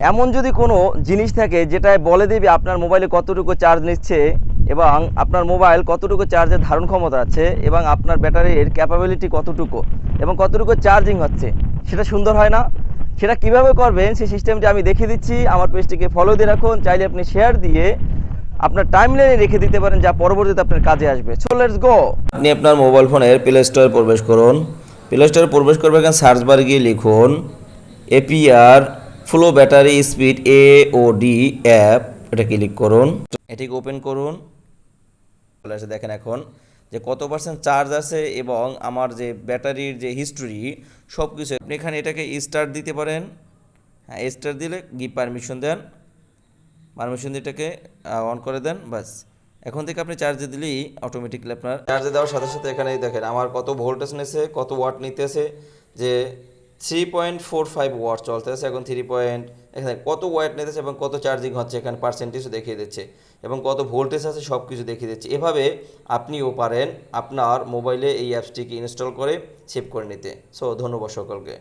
এমন যদি কোনো জিনিস থাকে যেটায় বলে দেবে আপনার মোবাইলে কতটুকু চার্জ নিচ্ছে এবং আপনার মোবাইল কতটুকু চার্জের ধারণ ক্ষমতা আছে এবং আপনার ব্যাটারির ক্যাপাবিলিটি কতটুকু এবং কতটুকু চার্জিং হচ্ছে, সেটা সুন্দর হয় না? সেটা কীভাবে করবেন সেই সিস্টেমটি আমি দেখিয়ে দিচ্ছি। আমার পেজটিকে ফলো দিয়ে রাখুন। চাইলে আপনি শেয়ার দিয়ে আপনার টাইম লাইনে রেখে দিতে পারেন যা পরবর্তীতে আপনার কাজে আসবে। সো লেটস গো আপনি আপনার মোবাইল ফোনের প্লে স্টোরে প্রবেশ করুন। প্লে স্টোরে প্রবেশ করবে এখানে সার্চ বার গিয়ে লিখুন APR flow battery speed A O D app এটা ক্লিক করুন। এটিকে ওপেন করুন। আসে দেখেন এখন যে কত পার্সেন্ট চার্জ আছে এবং আমার যে ব্যাটারির যে হিস্টোরি সব কিছু আপনি এখানে এটাকে স্টার্ট দিতে পারেন। হ্যাঁ স্টার্ট দিলে গিভ পারমিশন দেন। পারমিশন এটাকে অন করে দেন বাস এখন থেকে আপনি চার্জে দিলেই অটোমেটিকলি আপনার চার্জে দেওয়ার সাথে সাথে এখানে দেখেন, আমার কত ভোল্টেজ নিয়েছে কত ওয়াট নিতেছে, যে three point four five watt চলতেছে। এখন থ্রি পয়েন্ট এখানে কত ওয়াট নিতেছে এবং কত চার্জিং হচ্ছে, এখানে পার্সেন্টেজও দেখিয়ে দিচ্ছে এবং কত ভোল্টেজ আছে সব কিছু দেখিয়ে দিচ্ছে। এভাবে আপনিও পারেন আপনার মোবাইলে এই অ্যাপসটিকে ইনস্টল করে সেভ করে নিতে। সো ধন্যবাদ সকলকে।